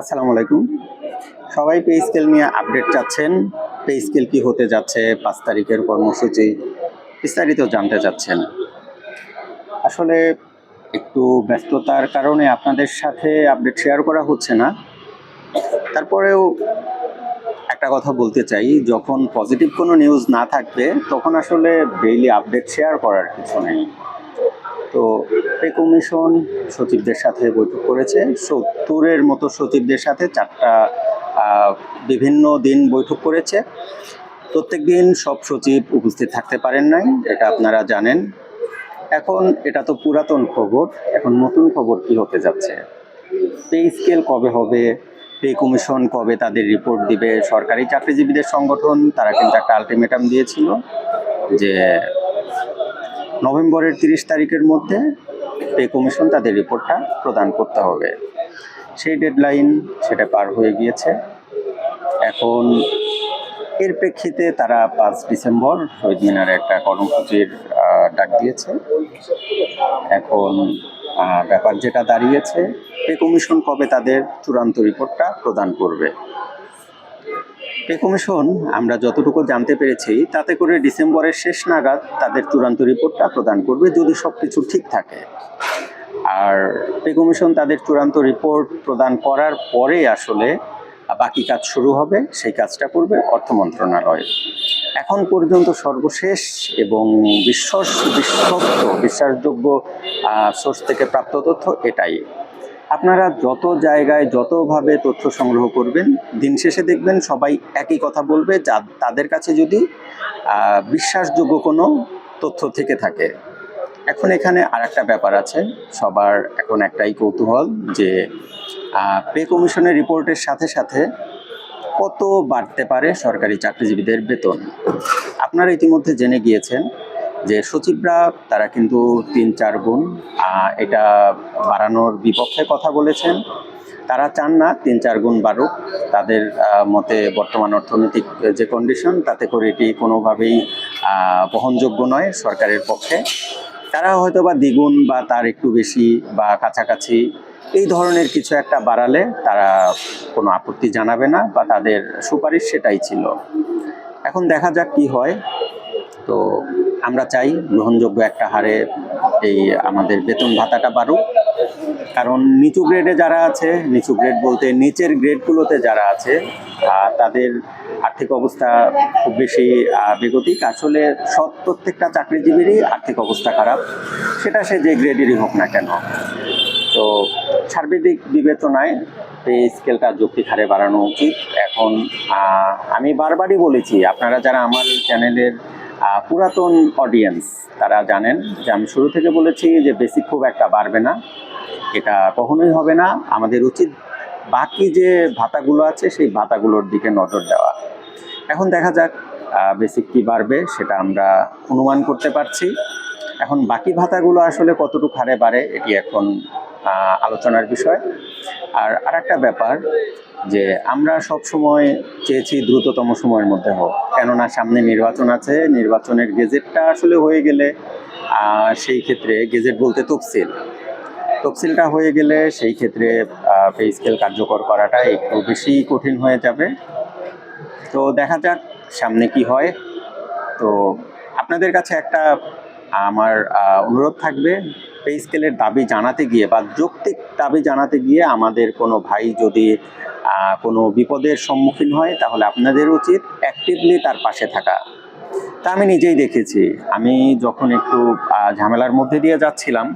আসসালামু আলাইকুম। সবাই পে স্কেল নিয়ে আপডেট চাচ্ছেন। পে স্কেল কি হতে যাচ্ছে, পাঁচ তারিখের কর্মসূচি বিস্তারিত জানতে চাচ্ছেন। আসলে একটু ব্যস্ততার কারণে আপনাদের সাথে আপডেট শেয়ার করা হচ্ছে না। তারপরেও একটা কথা বলতে চাই, যখন পজিটিভ কোনো নিউজ না থাকবে, তখন আসলে ডেইলি আপডেট শেয়ার করার কিছু নেই। তো পে কমিশন সচিবদের সাথে বৈঠক করেছে। সত্তরের মতো সচিবদের সাথে চারটা বিভিন্ন দিন বৈঠক করেছে। প্রত্যেক দিন সব সচিব উপস্থিত থাকতে পারেন নাই, এটা আপনারা জানেন। এখন এটা তো পুরাতন খবর, এখন নতুন খবর কি হতে যাচ্ছে? পে স্কেল কবে হবে? পে কমিশন কবে তাদের রিপোর্ট দিবে? সরকারি চাকরিজীবীদের সংগঠন, তারা কিন্তু একটা আলটিমেটাম দিয়েছিল যে নভেম্বরের তিরিশ তারিখের মধ্যে পে কমিশন তাদের রিপোর্টটা প্রদান করতে হবে। সেই ডেডলাইন সেটা পার হয়ে গিয়েছে। এখন এর প্রেক্ষিতে তারা পাঁচ ডিসেম্বর শহীদ মিনারে একটা কর্মসূচির ডাক দিয়েছে। এখন ব্যাপার যেটা দাঁড়িয়েছে, পে কমিশন কবে তাদের চূড়ান্ত রিপোর্টটা প্রদান করবে। পে কমিশন আমরা যতটুকু জানতে পেরেছি, তাতে করে ডিসেম্বরের শেষ নাগাদ তাদের চূড়ান্ত রিপোর্টটা প্রদান করবে যদি সব কিছু ঠিক থাকে। আর পে কমিশন তাদের চূড়ান্ত রিপোর্ট প্রদান করার পরে আসলে বাকি কাজ শুরু হবে, সেই কাজটা করবে অর্থ মন্ত্রণালয়। এখন পর্যন্ত সর্বশেষ এবং বিশ্বাস, বিশ্বস্ত, বিশ্বাসযোগ্য সোর্স থেকে প্রাপ্ত তথ্য এটাই। আপনারা যত জায়গায় যতভাবে তথ্য সংগ্রহ করবেন, দিন শেষে দেখবেন সবাই একই কথা বলবে, যা তাদের কাছে যদি বিশ্বাসযোগ্য কোনো তথ্য থেকে থাকে। এখন এখানে আর একটা ব্যাপার আছে, সবার এখন একটাই কৌতূহল যে পে কমিশনের রিপোর্টের সাথে সাথে কত বাড়তে পারে সরকারি চাকরিজীবীদের বেতন? আপনারা ইতিমধ্যে জেনে গিয়েছেন যে সচিবরা, তারা কিন্তু তিন, চার গুণ এটা বাড়ানোর বিপক্ষে কথা বলেছেন। তারা চান না তিন, চার গুণ বাড়ুক। তাদের মতে বর্তমান অর্থনৈতিক যে কন্ডিশন তাতে করে এটি কোনোভাবেই বহনযোগ্য নয় সরকারের পক্ষে। তারা হয়তো বা দ্বিগুণ বা তার একটু বেশি বা কাছাকাছি এই ধরনের কিছু একটা বাড়ালে তারা কোনো আপত্তি জানাবে না বা তাদের সুপারিশ সেটাই ছিল। এখন দেখা যাক কি হয়। তো আমরা চাই গ্রহণযোগ্য একটা হারে এই আমাদের বেতন ভাতাটা বাড়ুক। কারণ নিচু গ্রেডে যারা আছে, নিচু গ্রেড বলতে নিচের গ্রেডগুলোতে যারা আছে তাদের আর্থিক অবস্থা খুব বেশি বেগতিক। আসলে সব প্রত্যেকটা চাকরিজীবীরই আর্থিক অবস্থা খারাপ। সেটা সে যে গ্রেডেরই হোক না কেন। তো সার্বিক বিবেচনায় এই স্কেলটা যৌক্তিক হারে বাড়ানো উচিত। এখন আমি বারবারই বলেছি, আপনারা যারা আমার চ্যানেলের পুরাতন অডিয়েন্স তারা জানেন যে আমি শুরু থেকে বলেছি যে বেসিক খুব একটা বাড়বে না, এটা কখনোই হবে না। আমাদের উচিত বাকি যে ভাতাগুলো আছে, সেই ভাতাগুলোর দিকে নজর দেওয়া। এখন দেখা যাক বেসিক কি বাড়বে, সেটা আমরা অনুমান করতে পারছি। এখন বাকি ভাতাগুলো আসলে কতটুকু হারে বাড়ে, এটি এখন আলোচনার বিষয়। আর আরেকটা ব্যাপার যে আমরা সব সময় চেয়েছি দ্রুততম সময়ের মধ্যে হোক। কেননা সামনে নির্বাচন আছে, নির্বাচনের গেজেটটা আসলে হয়ে গেলে সেই ক্ষেত্রে গেজেট বলতে তফসিল। তফসিলটা হয়ে গেলে সেই ক্ষেত্রে পে স্কেল কার্যকর করাটা একটু বেশি কঠিন হয়ে যাবে। তো দেখা যাক সামনে কি হয়। তো আপনাদের কাছে একটা, আমার অনুরোধ থাকবে। পে স্কেলের দাবি জানাতে গিয়ে বা যৌক্তিক দাবি জানাতে গিয়ে আমাদের কোনো ভাই যদি কোনো বিপদের সম্মুখীন হয়, তাহলে আপনাদের উচিত অ্যাক্টিভলি তার পাশে থাকা। তা আমি নিজেই দেখেছি। আমি যখন একটু ঝামেলার মধ্যে দিয়ে যাচ্ছিলাম,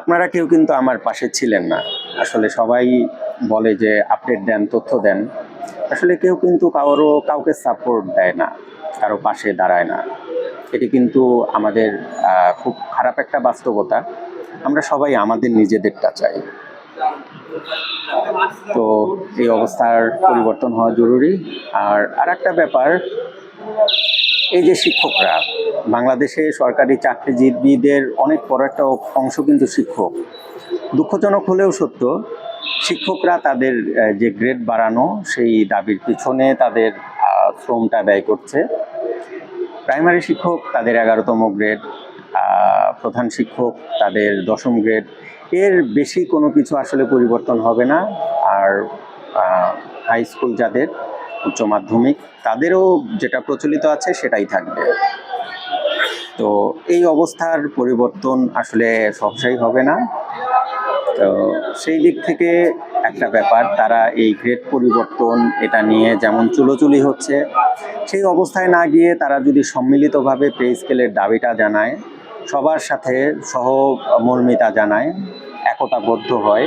আপনারা কেউ কিন্তু আমার পাশে ছিলেন না। আসলে সবাই বলে যে আপডেট দেন, তথ্য দেন। আসলে কেউ কিন্তু কারও, কাউকে সাপোর্ট দেয় না, কারও পাশে দাঁড়ায় না। এটি কিন্তু আমাদের খুব খারাপ একটা বাস্তবতা। আমরা সবাই আমাদের নিজেদেরটা চাই। তো এই অবস্থার পরিবর্তন হওয়া জরুরি। আর আর একটা ব্যাপার, এই যে শিক্ষকরা, বাংলাদেশে সরকারি চাকরিজীবীদের অনেক বড় একটা অংশ কিন্তু শিক্ষক। দুঃখজনক হলেও সত্য, শিক্ষকরা তাদের যে গ্রেড বাড়ানো, সেই দাবির পিছনে তাদের শ্রমটা ব্যয় করছে। প্রাইমারি শিক্ষক তাদের এগারোতম গ্রেড প্রধান শিক্ষক তাদের দশম গ্রেড এর বেশি কোনো কিছু আসলে পরিবর্তন হবে না। আর হাই স্কুল যাদের উচ্চ মাধ্যমিক তাদেরও যেটা প্রচলিত আছে সেটাই থাকবে। তো এই অবস্থার পরিবর্তন আসলে সবসাই হবে না। তো সেই দিক থেকে একটা ব্যাপার, তারা এই গ্রেড পরিবর্তন এটা নিয়ে যেমন চুলোচুলি হচ্ছে, সেই অবস্থায় না গিয়ে তারা যদি সম্মিলিতভাবে পে স্কেলের দাবিটা জানায় সবার সাথে সহমর্মিতা জানায়, একতাবদ্ধ হয়,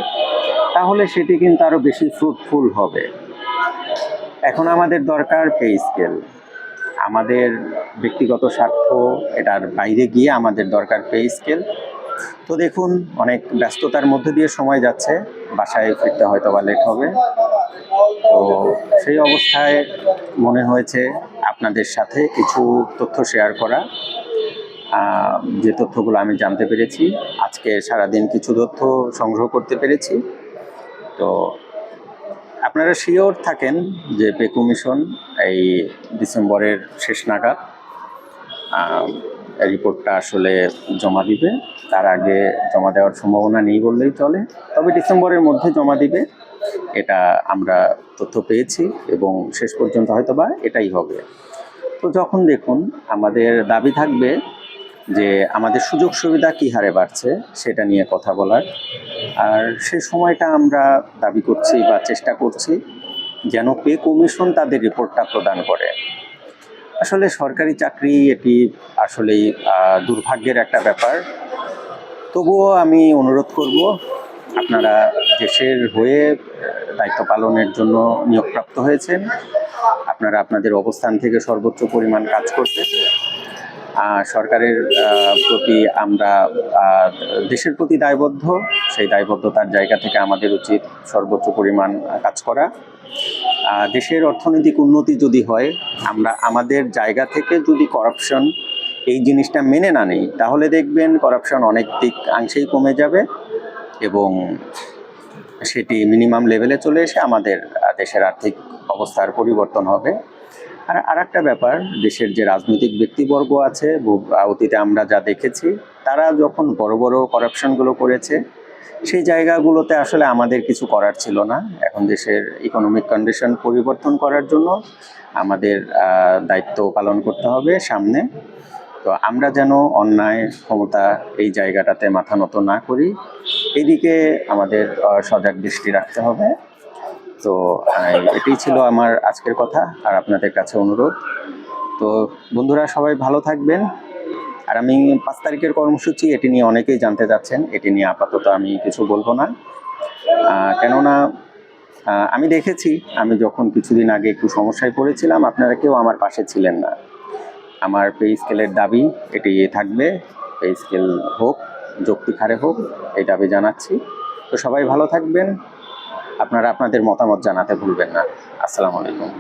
তাহলে সেটি কিন্তু আরও বেশি ফ্রুটফুল হবে। এখন আমাদের দরকার পে স্কেল আমাদের ব্যক্তিগত স্বার্থ, এটার বাইরে গিয়ে আমাদের দরকার পে স্কেল তো দেখুন, অনেক ব্যস্ততার মধ্যে দিয়ে সময় যাচ্ছে, বাসায় ফিরতে হয়তো বা লেট হবে। তো সেই অবস্থায় মনে হয়েছে আপনাদের সাথে কিছু তথ্য শেয়ার করা। যে তথ্যগুলো আমি জানতে পেরেছি, আজকে সারাদিন কিছু তথ্য সংগ্রহ করতে পেরেছি। তো আপনারা শিওর থাকেন যে পে কমিশন এই ডিসেম্বরের শেষ নাগাদ রিপোর্টটা আসলে জমা দিবে। তার আগে জমা দেওয়ার সম্ভাবনা নেই বললেই চলে, তবে ডিসেম্বরের মধ্যে জমা দিবে। এটা আমরা তথ্য পেয়েছি এবং শেষ পর্যন্ত হয়তো বা এটাই হবে। তো যখন দেখুন, আমাদের দাবি থাকবে যে আমাদের সুযোগ সুবিধা কী হারে বাড়ছে সেটা নিয়ে কথা বলার। আর সে সময়টা আমরা দাবি করছি বা চেষ্টা করছি যেন পে কমিশন তাদের রিপোর্টটা প্রদান করে। আসলে সরকারি চাকরি এটি আসলেই দুর্ভাগ্যের একটা ব্যাপার। তবুও আমি অনুরোধ করব, আপনারা দেশের হয়ে দায়িত্ব পালনের জন্য নিয়োগপ্রাপ্ত হয়েছেন। আপনারা আপনাদের অবস্থান থেকে সর্বোচ্চ পরিমাণ কাজ করবেন সরকারের প্রতি আমরা দেশের প্রতি দায়বদ্ধ, সেই দায়বদ্ধতার জায়গা থেকে আমাদের উচিত সর্বোচ্চ পরিমাণ কাজ করা। দেশের অর্থনৈতিক উন্নতি যদি হয়, আমরা আমাদের জায়গা থেকে যদি করাপশন এই জিনিসটা মেনে না নেই, তাহলে দেখবেন করাপশন অনেক দিক অংশেই কমে যাবে এবং সেটি মিনিমাম লেভেলে চলে এসে আমাদের দেশের আর্থিক অবস্থার পরিবর্তন হবে। আর আর একটা ব্যাপার, দেশের যে রাজনৈতিক ব্যক্তিবর্গ আছে অতীতে আমরা যা দেখেছি, তারা যখন বড় বড় করাপশনগুলো করেছে, সেই জায়গাগুলোতে আসলে আমাদের কিছু করার ছিল না। এখন দেশের ইকোনমিক কন্ডিশন পরিবর্তন করার জন্য আমাদের দায়িত্ব পালন করতে হবে সামনে। তো আমরা যেন অন্যায় ক্ষমতা এই জায়গাটাতে মাথা নত না করি। এদিকে আমাদের সজাগ দৃষ্টি রাখতে হবে। তো এটাই ছিল আমার আজকের কথা, আর আপনাদের কাছে অনুরোধ। তো, বন্ধুরা, সবাই ভালো থাকবেন। আর আমি পাঁচ তারিখের কর্মসূচি, এটি নিয়ে অনেকেই জানতে যাচ্ছেন এটি নিয়ে আপাতত আমি কিছু বলব না। কেননা আমি দেখেছি, আমি যখন কিছুদিন আগে একটু সমস্যায় পড়েছিলাম, আপনারা কেউ আমার পাশে ছিলেন না। আমার পে স্কেলের দাবি, এটি থাকবে, পে স্কেল হোক, যৌক্তিক হারে হোক, এই দাবি জানাচ্ছি। তো সবাই ভালো থাকবেন। আপনারা আপনাদের মতামত জানাতে ভুলবেন না। আসসালামু আলাইকুম।